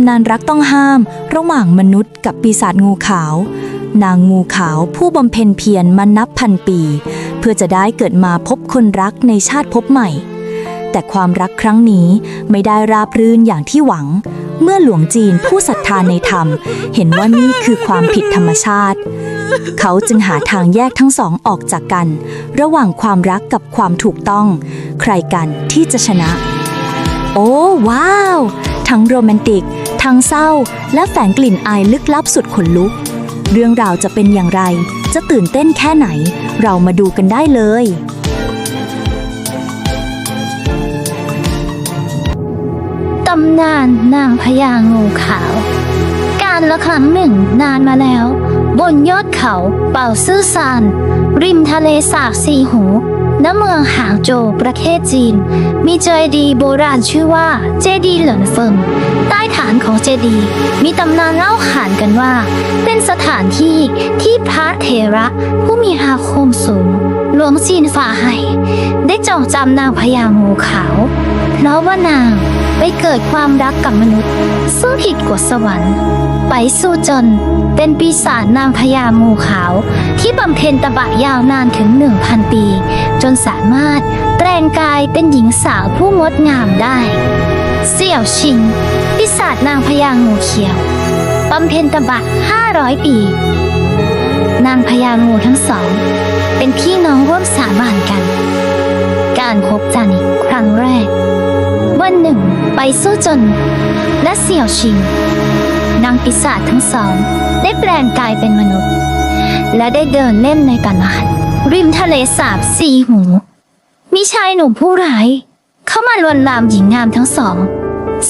ำนานรักต้องห้าม ระหว่างมนุษย์กับปีศาจงูขาว นางงูขาวผู้บำเพ็ญเพียรมานับพันปี เพื่อจะได้เกิดมาพบคนรักในชาติภพใหม่ แต่ความรักครั้งนี้ไม่ได้ราบรื่นอย่างที่หวัง เมื่อหลวงจีนผู้ศรัทธาในธรรม เห็นว่านี่คือความผิดธรรมชาติ เขาจึงหาทางแยกทั้งสองออกจากกัน ระหว่างความรักกับความถูกต้อง ใครกันที่จะชนะ โอ้ว้าว ทั้งโรแมนติก ทั้งเศร้า และแฝงกลิ่นอายลึกลับสุดขนลุก เรื่องราวจะเป็นอย่างไร จะตื่นเต้นแค่ไหน เรามาดูกันได้เลย ตำนานนางพญางูขาว การละครั้งหนึ่งนานมาแล้ว บนยอดเขาเป่าซื่อซานริมทะเลสาบสีหู ณเมืองหางโจวประเทศจีน มีเจดีย์โบราณชื่อว่าเจดีย์เหลินเฟิง ใต้ฐานของเจดีย์มีตำนานเล่าขานกันว่า เป็นสถานที่ที่พระเถระผู้มีอาคมสูง หลวงจีนฝ่าให้ ได้จองจำนางพญางูขาวเพราะว่านางไปเกิดความรักกับมนุษย์ ซึ่งผิดกฎสวรรค์ไปสู้จน เป็นปีศาจนางพญางูขาว ที่บำเพ็ญตบะยาวนานถึง1,000ปี จนสามารถแปลงกายเป็นหญิงสาวผู้งดงามได้ เสี่ยวชิงปีศาจนางพญางูเขียวบำเพ็ญตบะ500ปี นางพญางูทั้งสอง เป็นพี่น้องร่วมสาบานกัน การพบจันอีกครั้งแรก วันหนึ่ง ไปสู้จน และเสี่ยวชิง นางปีศาจทั้งสอง ได้แปลงกายเป็นมนุษย์ และได้เดินเล่นในตลาด ริมทะเลสาบสีหู มีชายหนุ่มผู้ร้าย เข้ามาลวนลามหญิงงามทั้งสอง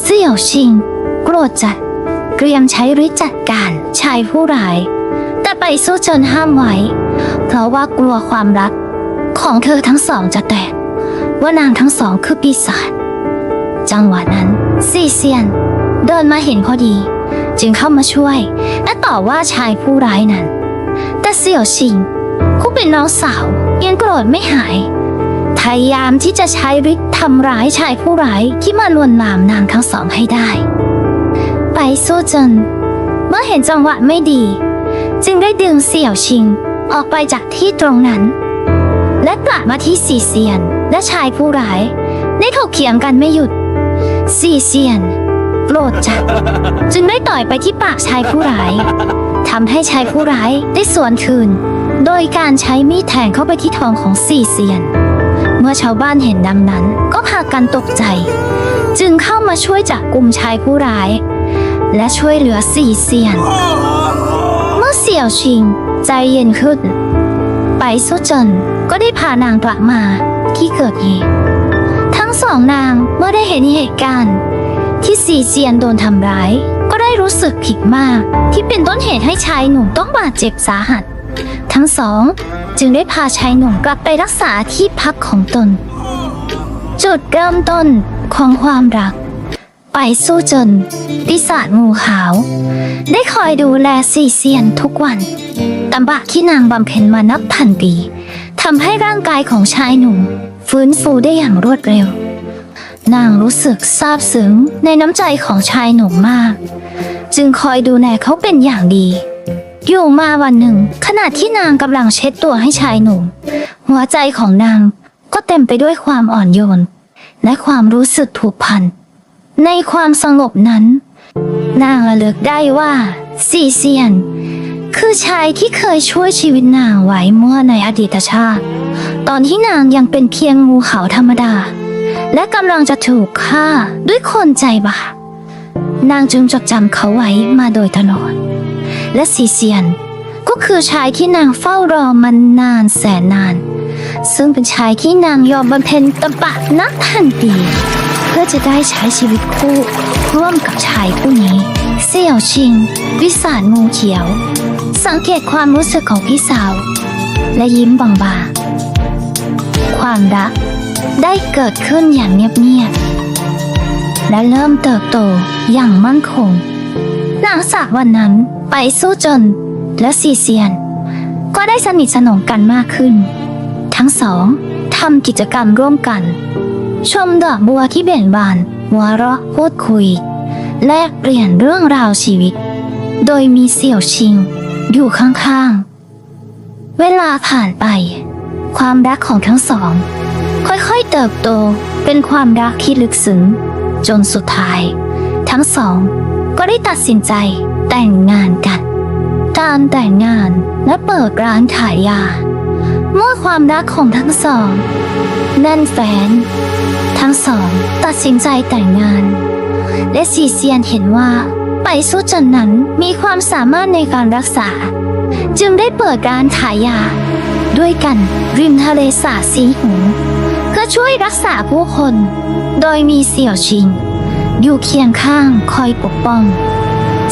เสี่ยวชิง โกรธจัดเตรียมใช้ฤทธิ์จัดการชายผู้ร้าย แต่ไปสู้จนห้ามไว้ เพราะว่ากลัวความรัก ของเธอทั้งสองจะแตก ว่านางทั้งสองคือปีศาจจังหวะนั้นซีเซียน เดินมาเห็นพอดี จึงเข้ามาช่วย และต่อว่าชายผู้ร้ายนั้น แต่เสี่ยวชิง เป็นน้องสาว ยังโกรธไม่หาย พยายามที่จะใช้ฤทธิ์ทำร้ายชายผู้ร้ายที่มาลวนลามนางทั้งสองให้ได้ ไปสู้จน เมื่อเห็นจังหวะไม่ดี จึงได้ดึงเสี่ยวชิงออกไปจากที่ตรงนั้น และกลับมาที่ซีเซียนและชายผู้ร้ายได้ถกเถียงกันไม่หยุดซีเซียนโกรธจัดจึงได้ต่อยไปที่ปากชายผู้ร้ายทำให้ชายผู้ร้ายได้สวนคืน โดยการใช้มีดแทงเข้าไปที่ท้องของซีเซียน เมื่อชาวบ้านเห็นดังนั้นก็พากันตกใจ จึงเข้ามาช่วยจับกลุ่มชายผู้ร้าย และช่วยเหลือซีเซียน เมื่อเสี่ยวชิง ใจเย็นขึ้น ไปสู้จนก็ได้พานางกลับมาที่เกิดเหตุทั้งสองนางเมื่อได้เห็นเหตุการณ์ที่ซีเซียนโดนทำร้าย ก็ได้รู้สึกผิดมาก ที่เป็นต้นเหตุให้ชายหนุ่มต้องบาดเจ็บสาหัส ทั้งสองจึงได้พาชายหนุ่มกลับไปรักษาที่พักของตน จุดเริ่มต้นของความรัก ไปสู้จนปีศาจงูขาว ได้คอยดูแลซีเซียนทุกวันตำบะที่นางบำเพ็ญมานับพันปีทำให้ร่างกายของชายหนุ่ม ฟื้นฟูได้อย่างรวดเร็ว นางรู้สึกซาบซึ้งในน้ำใจของชายหนุ่มมาก จึงคอยดูแลเขาเป็นอย่างดี อยู่มาวันหนึ่ง ขณะที่นางกำลังเช็ดตัวให้ชายหนุ่ม หัวใจของนางก็เต็มไปด้วยความอ่อนโยน และความรู้สึกผูกพัน ในความสงบนั้น นางระลึกได้ว่าซีเซียน คือชายที่เคยช่วยชีวิตนางไว้เมื่อในอดีตชาติ ตอนที่นางยังเป็นเพียงงูเขาธรรมดา และกำลังจะถูกฆ่าด้วยคนใจบาปนางจึงจดจำเขาไว้มาโดยตลอด และซีเซียน ก็คือชายที่นางเฝ้ารอมันนานแสนนาน ซึ่งเป็นชายที่นางยอมบำเพ็ญตบะนับพันปี เพื่อจะได้ใช้ชีวิตคู่ร่วมกับชายผู้นี้ เสี่ยวชิง วิสานงูเขียว สังเกตความรู้สึกของพี่สาว และยิ้มบางๆความรักได้เกิดขึ้นอย่างเงียบๆและเริ่มเติบโตอย่างมั่นคงหลังจากวันนั้น ไปสู้จนและซีเซียน ก็ได้สนิทสนมกันมากขึ้น ทั้งสองทำกิจกรรมร่วมกัน ชมดอกบัวที่เบ่งบานหัวเราะพูดคุย แลกเปลี่ยนเรื่องราวชีวิต โดยมีเสี่ยวชิง อยู่ข้างๆ เวลาผ่านไป ความรักของทั้งสอง ค่อยๆเติบโตเป็นความรักที่ลึกซึ้งจนสุดท้าย ทั้งสองก็ได้ตัดสินใจ แต่งงานกัน การแต่งงานและเปิดร้านขายยาเมื่อความรักของทั้งสองแน่นแฟน ทั้งสองตัดสินใจแต่งงาน และซีเซียนเห็นว่าไปสู้จนนั้นมีความสามารถในการรักษา จึงได้เปิดร้านขายยา ด้วยกันริมทะเลสาบสีหูเพื่อช่วยรักษาผู้คน โดยมีเสี่ยวชิง อยู่เคียงข้างคอยปกป้อง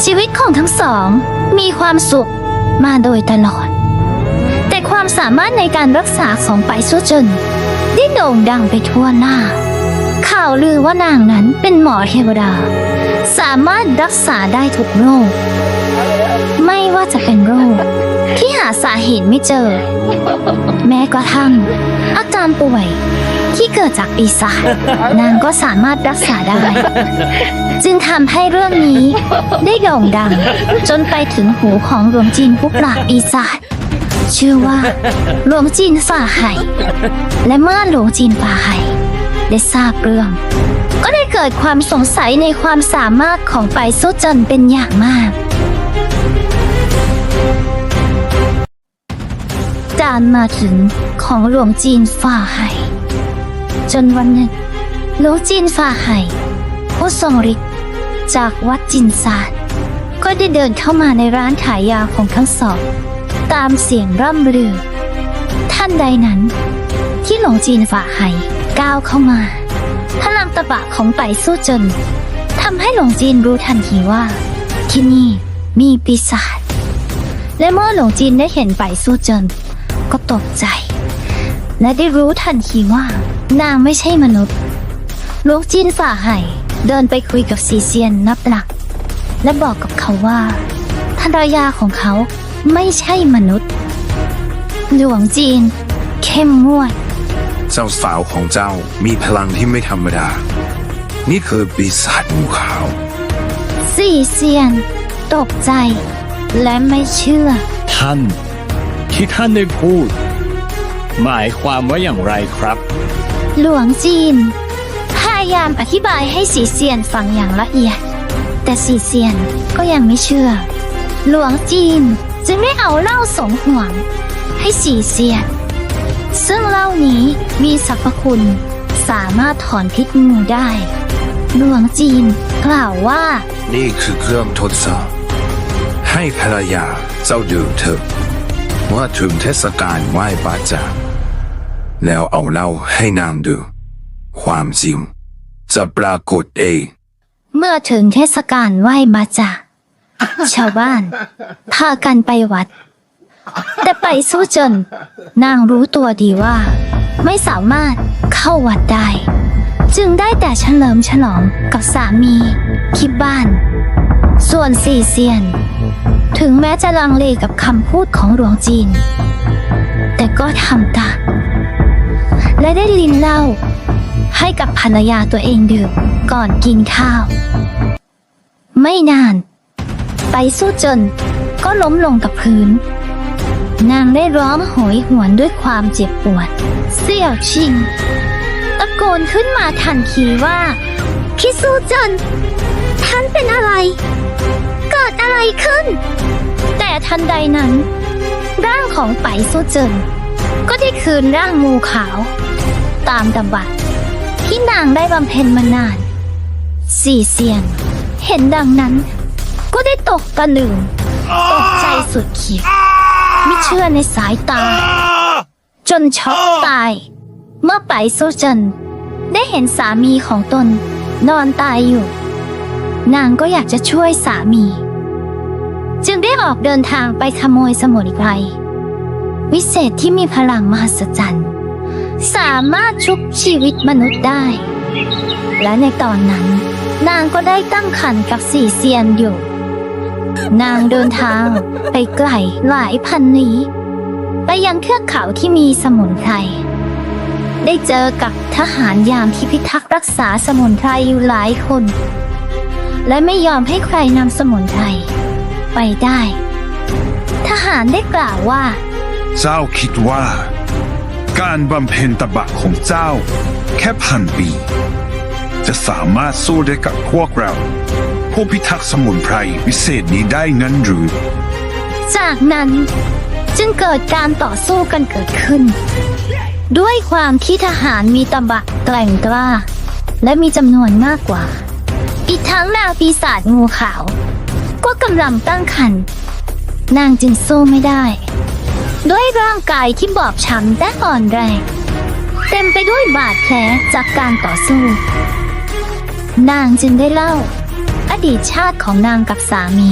ชีวิตของทั้งสอง มีความสุขมาโดยตลอด แต่ความสามารถในการรักษาของไปสู้จนได้โด่งดังไปทั่วหน้า ข่าวลือว่านางนั้นเป็นหมอเทวดา สามารถรักษาได้ทุกโรค ไม่ว่าจะเป็นโรค ที่หาสาเหตุไม่เจอ แม้กระทั่งอาการป่วย ที่เกิดจากปีศาจนางก็สามารถรักษาได้ จึงทำให้เรื่องนี้ได้โด่งดัง จนไปถึงหูของหลวงจีนผู้ปราบปีศาจชื่อว่า หลวงจีนฝ่าไห่และเมื่อหลวงจีนฝ่าไห่ได้ทราบเรื่อง ก็ได้เกิดความสงสัยในความสามารถของไปสู้จนเป็นอย่างมากการมาถึงของหลวงจีนฝ่าไห่ จนวันหนึ่งหลวงจีนฝ่าไห่ผู้ทรงฤทธิ์จากวัดจินซานก็ได้เดินเข้ามาในร้านขายยาของทั้งสอง ตามเสียงร่ำลือ ท่านใดนั้น ที่หลวงจีนฝ่าไห่ก้าวเข้ามาพลังตะบะของไปสู้จนทำให้หลวงจีนรู้ทันทีว่า ที่นี่มีปีศาจและเมื่อหลวงจีนได้เห็นไปสู้จนก็ตกใจ และได้รู้ทันทีว่า นางไม่ใช่มนุษย์หลวงจีนฝ่าไห่เดินไปคุยกับซีเซียนนับหลัก และบอกกับเขาว่าภรรยาของเขาไม่ใช่มนุษย์ หลวงจีน เข้มงวด เจ้าสาวของเจ้ามีพลังที่ไม่ธรรมดา นี่คือปีศาจงูขาวสี่เซียน ตกใจ และไม่เชื่อ ท่าน ที่ท่านได้พูด หมายความว่าอย่างไรครับ หลวงจีน พยายามอธิบายให้สีเซียนฟังอย่างละเอียด แต่สีเซียนก็ยังไม่เชื่อ หลวงจีนจึงได้เอาเหล้าสงห่วง ให้สีเซียน ซึ่งเหล้านี้มีสรรพคุณสามารถถอนพิษงูได้ หลวงจีนกล่าวว่า นี่คือเครื่องทดสอบ ให้ภรรยาเจ้าดื่มเถอะเมื่อถึงเทศกาลไหว้บาจา แล้วเอาเหล้าให้นางดื่มความจริงจะปรากฏเอง เมื่อถึงเทศกาลไหว้บาจาชาวบ้านพากันไปวัด แต่ไปสู้จน นางรู้ตัวดีว่า ไม่สามารถเข้าวัดได้ จึงได้แต่เฉลิมฉลองกับสามีที่บ้าน ส่วนสี่เซียน ถึงแม้จะลังเลกับคำพูดของหลวงจีน แต่ก็ทำตาม และได้ลินเหล้าให้กับภรรยาตัวเองดื่มก่อนกินข้าว ไม่นาน ไปสู้จนก็ล้มลงกับพื้น นางได้ร้องโหยหวนด้วยความเจ็บปวด เสี่ยวชิง ตะโกนขึ้นมาทันทีว่า คิสู้จนท่านเป็นอะไร เกิดอะไรขึ้น แต่ทันใดนั้น ร่างของไปสู้จน ก็ได้คืนร่างงูขาว ตามตำบัดที่นางได้บำเพ็ญมานาน สี่เสียนเห็นดังนั้น ก็ได้ตกตะลึงตกใจสุดขีดไม่เชื่อในสายตา จนช็อกตาย เมื่อไปโซจัน ได้เห็นสามีของตน นอนตายอยู่ นางก็อยากจะช่วยสามี จึงได้ออกเดินทางไปขโมยสมุนไพร วิเศษที่มีพลังมหัศจรรย์ สามารถชุบชีวิตมนุษย์ได้ และในตอนนั้น นางก็ได้ตั้งขันกับสี่เซียนอยู่ นางเดินทางไปไกลหลายพันลี้ไปยังเทือกเขาที่มีสมุนไพรได้เจอกับทหารยามที่พิทักษ์รักษาสมุนไพรอยู่หลายคน และไม่ยอมให้ใครนำสมุนไพรไปได้ ทหารได้กล่าวว่า เจ้าคิดว่า การบำเพ็ญตบะของเจ้า แค่พันปี จะสามารถสู้ได้กับพวกเรา ผู้พิทักษ์สมุนไพรวิเศษนี้ได้นั้นหรือ จากนั้นจึงเกิดการต่อสู้กันเกิดขึ้น ด้วยความที่ทหารมีตบะแกร่งกล้า และมีจำนวนมากกว่า อีกทั้งนางปีศาจงูขาว ก็กำลังตั้งครรภ์นางจึงสู้ไม่ได้ ด้วยร่างกายที่บอบช้ำและอ่อนแรงเต็มไปด้วยบาดแผลจากการต่อสู้ นางจึงได้เล่า อดีตชาติของนางกับสามี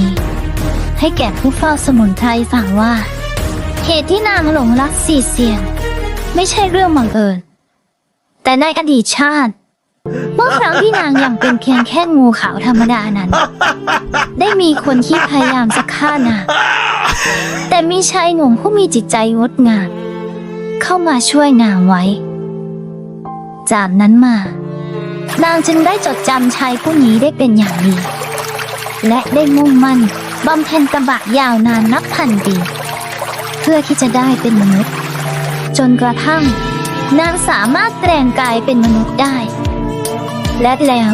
ให้แก่ผู้เฝ้าสมุนไพรฟังว่า เหตุที่นางหลงรักสีเสียนไม่ใช่เรื่องบังเอิญแต่ในอดีตชาติ เมื่อครั้งที่นางยังเป็นเพียงแค่งูขาวธรรมดานั้น ได้มีคนที่พยายามจะฆ่านางแต่มีชายหนุ่มผู้มีจิตใจงดงามเข้ามาช่วยนางไว้ จากนั้นมา นางจึงได้จดจำชายผู้นี้ได้เป็นอย่างดี และได้มุ่งมั่นบำเพ็ญตบะยาวนานนับพันปีเพื่อที่จะได้เป็นมนุษย์ จนกระทั่ง นางสามารถแปลงกายเป็นมนุษย์ได้ และแล้ว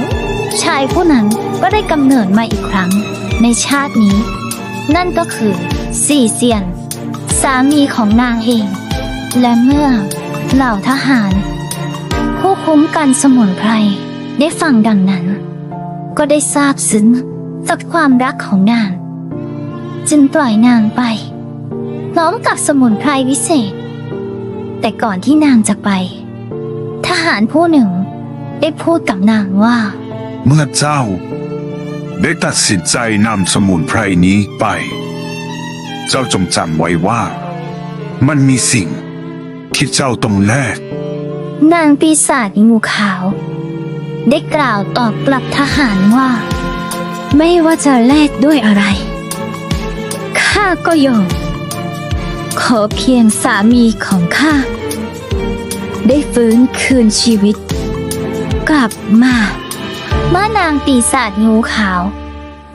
ชายผู้นั้นก็ได้กำเนิดมาอีกครั้ง ในชาตินี้ นั่นก็คือสี่เซียน สามีของนางเอง และเมื่อเหล่าทหาร ผู้คุ้มกันสมุนไพรได้ฟังดังนั้น ก็ได้ทราบซึ้งจากความรักของนาง จึงปล่อยนางไปพร้อมกับสมุนไพรวิเศษ แต่ก่อนที่นางจะไป ทหารผู้หนึ่ง ได้พูดกับนางว่า เมื่อเจ้า ได้ตัดสินใจนำสมุนไพรนี้ไป เจ้าจงจำไว้ว่า มันมีสิ่งที่เจ้าต้องแลกนางปีศาจงูขาว ได้กล่าวตอบกลับทหารว่า ไม่ว่าจะแลกด้วยอะไร ข้าก็ยอมขอเพียงสามีของข้า ได้ฟื้นคืนชีวิต กลับมาเมื่อนางปีศาจงูขาว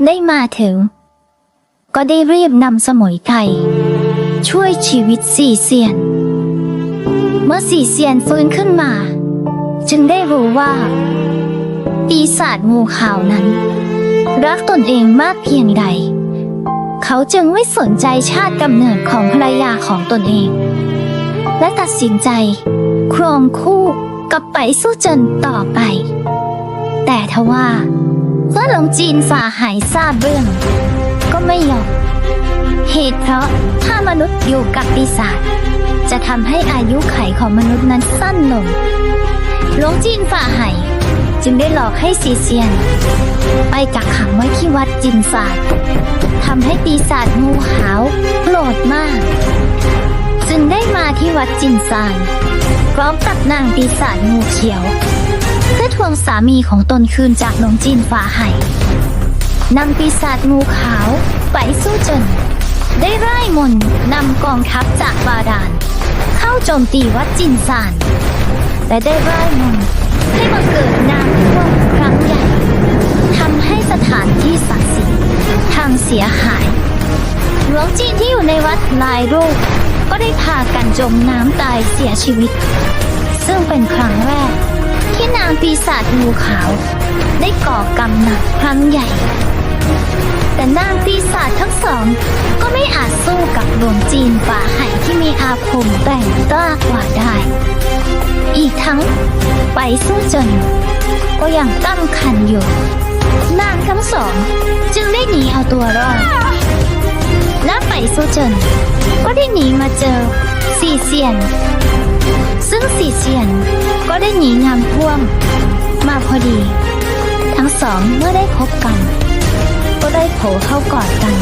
ได้มาถึง ก็ได้รีบนำสมุยไทยช่วยชีวิตสี่เซียน เมื่อสี่เซียนฟื้นขึ้นมา จึงได้รู้ว่า ปีศาจงูขาวนั้น รักตนเองมากเพียงใด เขาจึงไม่สนใจชาติกำเนิดของภรรยาของตนเอง และตัดสินใจ ครองคู่ กับไปสู้จนต่อไป แต่ทว่าเมื่อหลงจีนฝ่าหายทราบเรื่อง ก็ไม่ยอมเหตุเพราะถ้ามนุษย์อยู่กับปีศาจจะทำให้อายุไขของมนุษย์นั้นสั้นลงหลวงจีนฝ่าไห่จึงได้หลอกให้ซีเซียน ไปกักขังไว้ที่วัดจินฝาดทำให้ปีศาจงูขาวโกรธมาก จึงได้มาที่วัดจินซาน พร้อมกับนางปีศาจงูเขียว เพื่อทวงสามีของตนคืนจากหลวงจีนฝ่าไห่นำปีศาจงูขาวไปสู้จน ได้ไล่มนนำกองทัพจากบาดาล เข้าโจมตีวัดจินซานและได้ร่ายมนให้มาเกิดน้ำท่วมครั้งใหญ่ทำให้สถานที่ศักดิ์สิทธิ์ทางเสียหายหลวงจีนที่อยู่ในวัดลายรูป ก็ได้พากันจมน้ำตายเสียชีวิต ซึ่งเป็นครั้งแรก ที่นางปีศาจงูขาว ได้ก่อกรรมหนักครั้งใหญ่ แต่นางปีศาจทั้งสอง ก็ไม่อาจสู้กับหลวงจีนป่าไห่ที่มีอาคมแกร่งกล้ากว่าได้ อีกทั้งไปสู้จน ก็ยังตั้งคันอยู่นางทั้งสอง จึงได้หนีเอาตัวรอด และไปสู้จนก็ได้หนีมาเจอสี่เซียน ซึ่งสี่เซียนก็ได้หนีน้ำท่วม มาพอดี ทั้งสองเมื่อได้พบกัน ก็ได้โผล่เข้ากอดกัน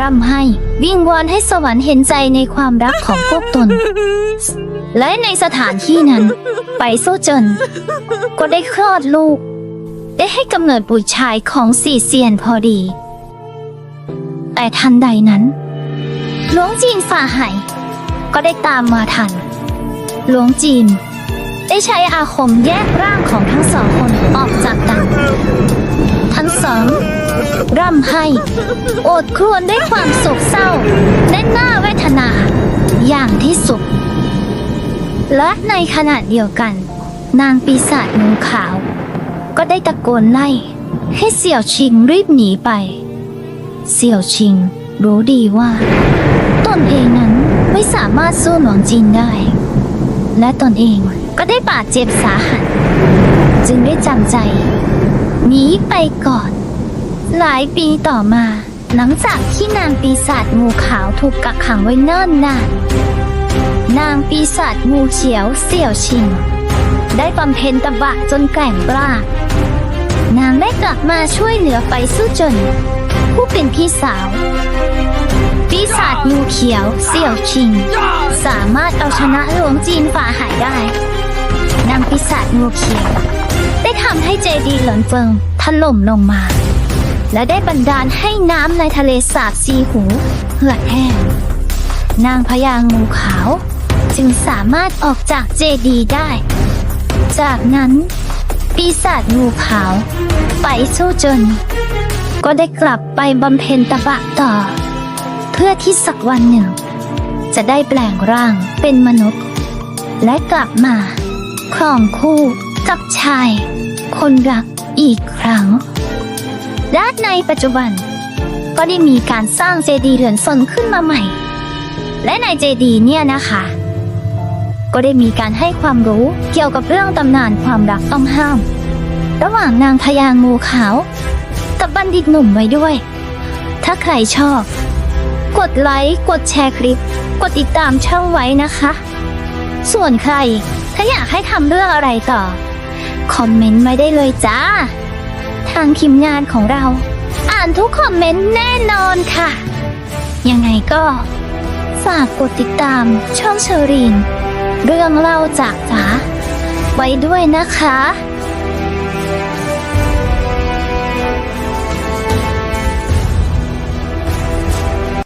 ร่ำให้วิ่งวอนให้สวรรค์เห็นใจในความรักของพวกตน และในสถานที่นั้น ไปโซเจนก็ได้คลอดลูก ได้ให้กำเนิดบุตรชายของสี่เซียนพอดี แต่ทันใดนั้น หลวงจีนฝ่าไห่ก็ได้ตามมาทัน หลวงจีน ได้ใช้อาคมแยกร่างของทั้งสองคนออกจากกันทั้งสองร่ำไห้โอดครวญด้วยความโศกเศร้าและน่าเวทนา อย่างที่สุด และในขณะเดียวกัน นางปีศาจงูขาว ก็ได้ตะโกนไล่ ให้เสี่ยวชิงรีบหนีไป เสี่ยวชิง รู้ดีว่าตนเองนั้นไม่สามารถสู้หลวงจีนได้ และตนเองก็ได้บาดเจ็บสาหัส จึงได้จำใจหนีไปก่อน หลายปีต่อมา หลังจากที่นางปีศาจงูขาวถูกกักขังไว้เนิ่นนานนางปีศาจงูเขียวเสี่ยวชิง ได้บำเพ็ญตบะจนแกร่งกล้านางได้กลับมาช่วยเหลือไปสู้จน ผู้เป็นพี่สาว ปีศาจงูเขียวเสี่ยวชิง สามารถเอาชนะหลวงจีนฝ่าหายได้นางปีศาจงูเขียว ได้ทำให้เจดีหลนเฟิงถล่มลงมา และได้บันดาลให้น้ำในทะเลสาบซีหู เหือดแห้งนางพญางูขาว จึงสามารถออกจากเจดีได้ จากนั้น ปีศาจงูขาว ไปสู้จน ก็ได้กลับไปบำเพ็ญตบะต่อ เพื่อที่สักวันหนึ่ง จะได้แปลงร่างเป็นมนุษย์ และกลับมาครองคู่กับชาย คนรักอีกครั้ง และในปัจจุบัน ก็ได้มีการสร้างเจดีย์เหรียญซนขึ้นมาใหม่ และในเจดีย์เนี่ยนะคะ ก็ได้มีการให้ความรู้เกี่ยวกับเรื่องตำนานความรักต้องห้าม ระหว่างนางพญางูขาว บัณฑิตหนุ่มไว้ด้วย ถ้าใครชอบ กดไลค์ กดแชร์คลิป กดติดตามช่องไว้นะคะ ส่วนใคร ถ้าอยากให้ทำเรื่องอะไรต่อ คอมเมนต์ไว้ได้เลยจ้า ทางทีมงานของเรา อ่านทุกคอมเมนต์แน่นอนค่ะ ยังไงก็ฝากกดติดตามช่องเชอรีน เรื่องเล่าจากจ๋าไว้ด้วยนะคะ